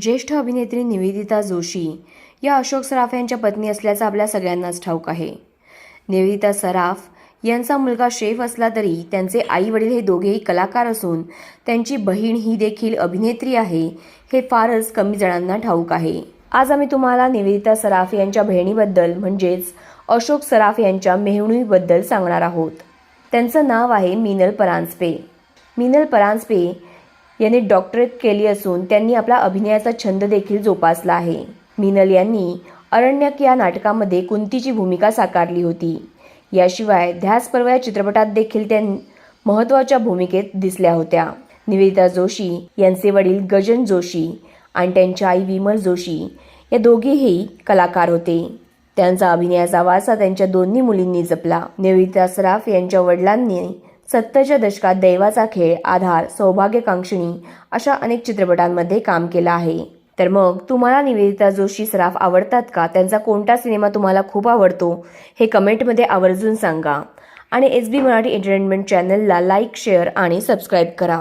ज्येष्ठ अभिनेत्री निवेदिता जोशी या अशोक सराफ यांच्या पत्नी असल्याचं आपल्या सगळ्यांनाच ठाऊक आहे. निवेदिता सराफ यांचा मुलगा शेफ असला तरी त्यांचे आई वडील हे दोघेही कलाकार असून त्यांची बहीण ही देखील अभिनेत्री आहे हे फारच कमी जणांना ठाऊक आहे. आज आम्ही तुम्हाला निवेदिता सराफ यांच्या बहिणीबद्दल म्हणजेच अशोक सराफ यांच्या मेहुणीबद्दल सांगणार आहोत. त्यांचं नाव आहे मिनल परांजपे. मिनल परांजपे यांनी डॉक्टरेट केली असून त्यांनी आपला अभिनयाचा छंद देखील जोपासला आहे. मिनल यांनी अरण्यक या नाटकामध्ये कुंतीची भूमिका साकारली होती. याशिवाय ध्यास पर्व या चित्रपटात देखील त्या महत्त्वाच्या भूमिकेत दिसल्या होत्या. निवेदिता जोशी यांचे वडील गजन जोशी आणि त्यांची आई विमल जोशी या दोघेही कलाकार होते. त्यांचा अभिनयाचा वारसा त्यांच्या दोन्ही मुलींनी जपला. निवेदिता सराफ यांच्या वडिलांनी सत्तरच्या दशकात दैवाचा खेळ आधार सौभाग्यकांक्षिणी अशा अनेक चित्रपटांमध्ये काम केलं आहे. तर मग तुम्हाला निवेदिता जोशी सराफ आवडतात का? त्यांचा कोणता सिनेमा तुम्हाला खूप आवडतो? हे कमेंटमध्ये आवर्जून सांगा. आणि एस बी मराठी एंटरटेनमेंट चॅनलला लाईक शेअर आणि सबस्क्राईब करा.